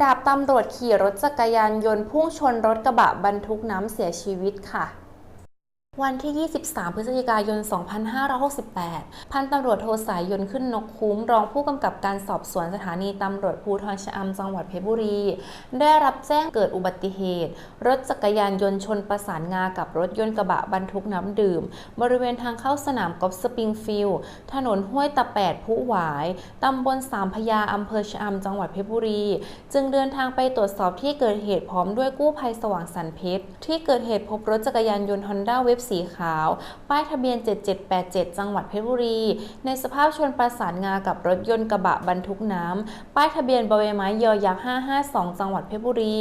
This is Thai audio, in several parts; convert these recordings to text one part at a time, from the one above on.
ดาบตำรวจขี่รถจักรยานยนต์พุ่งชนรถกระบะบรรทุกน้ำเสียชีวิตค่ะ วันที่ 23 พฤศจิกายน 2568 พันตำรวจโทสายยนต์ขึ้นนกคุ้ม รองผู้กำกับการสอบสวนสถานีตำรวจภูธรชะอำจังหวัดเพชรบุรี ได้รับแจ้งเกิดอุบัติเหตุ รถจักรยานยนต์ชนประสานงากับรถยนต์กระบะบรรทุกน้ำดื่ม บริเวณทางเข้าสนามกอล์ฟสปริงฟิลด์ถนนห้วยตะแปดผู้หวาย ตำบลสามพยาอำเภอชะอำจังหวัดเพชรบุรี จึงเดินทางไปตรวจสอบที่เกิดเหตุพร้อมด้วยกู้ภัยสว่างสันเพชรที่เกิดเหตุพบรถจักรยานยนต์ฮอนด้าเวฟสีขาว ป้ายทะเบียน 7787 จังหวัดเพชรบุรี ในสภาพชนประสานงากับรถยนต์กระบะบรรทุกน้ำ ป้ายทะเบียนบใบไม้ยอยักษ์552 จังหวัดเพชรบุรี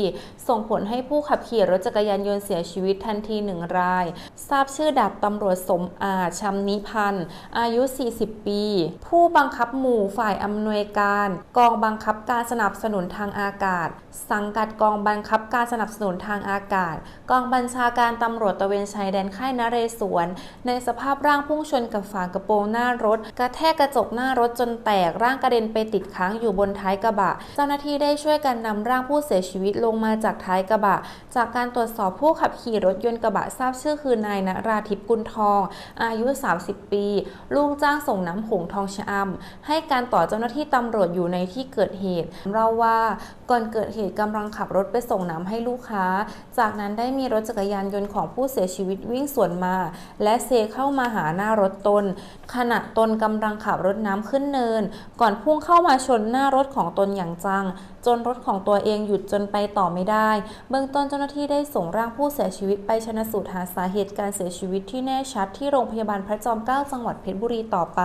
ส่งผลให้ผู้ขับขี่รถจักรยานยนต์เสียชีวิตทันทีหนึ่งราย ทราบชื่อดาบตำรวจสมอาจชำนิพันธ์ อายุ 40 ปี ผู้บังคับหมู่ฝ่ายอำนวยการ กองบังคับการสนับสนุนทางอากาศ สังกัดกองบังคับการสนับสนุนทางอากาศ กองบัญชาการตำรวจตะเวนชายแดนค่ายนเรศวร ในสภาพร่างพุ่งชนกับฝากระโปรงหน้ารถ กระแทกกระจกหน้ารถจนแตกร่างกระเด็นไปติดค้างอยู่บนท้ายกระบะ เจ้าหน้าที่ได้ช่วยกันนำร่างผู้เสียชีวิตลงมาจากท้ายกระบะ จากการตรวจสอบผู้ขับขี่รถยนต์กระบะทราบชื่อคือนายณราทิพกุลทอง อายุ 30 ปี ลูกจ้างส่งน้ำหงทองชะอำให้การต่อเจ้าหน้าที่ตำรวจอยู่ในที่เกิดเหตุเราว่าก่อนเกิดเหตุกำลังขับรถไปส่งน้ำให้ลูกค้า จากนั้นได้มีรถจักรยานยนต์ของผู้เสียชีวิตวิ่งสวนมา และเซเข้ามาหาหน้ารถตน ขณะตนกำลังขับรถน้ำขึ้นเนิน ก่อนพุ่งเข้ามาชนหน้ารถของตนอย่างจัง จนรถของตัวเองหยุดจนไปต่อไม่ได้ เบื้องต้นเจ้าหน้าที่ได้ส่งร่างผู้เสียชีวิตไปชนะสูตรหาสาเหตุการเสียชีวิตที่แน่ชัดที่โรงพยาบาลพระจอมเกล้าจังหวัดเพชรบุรีต่อไป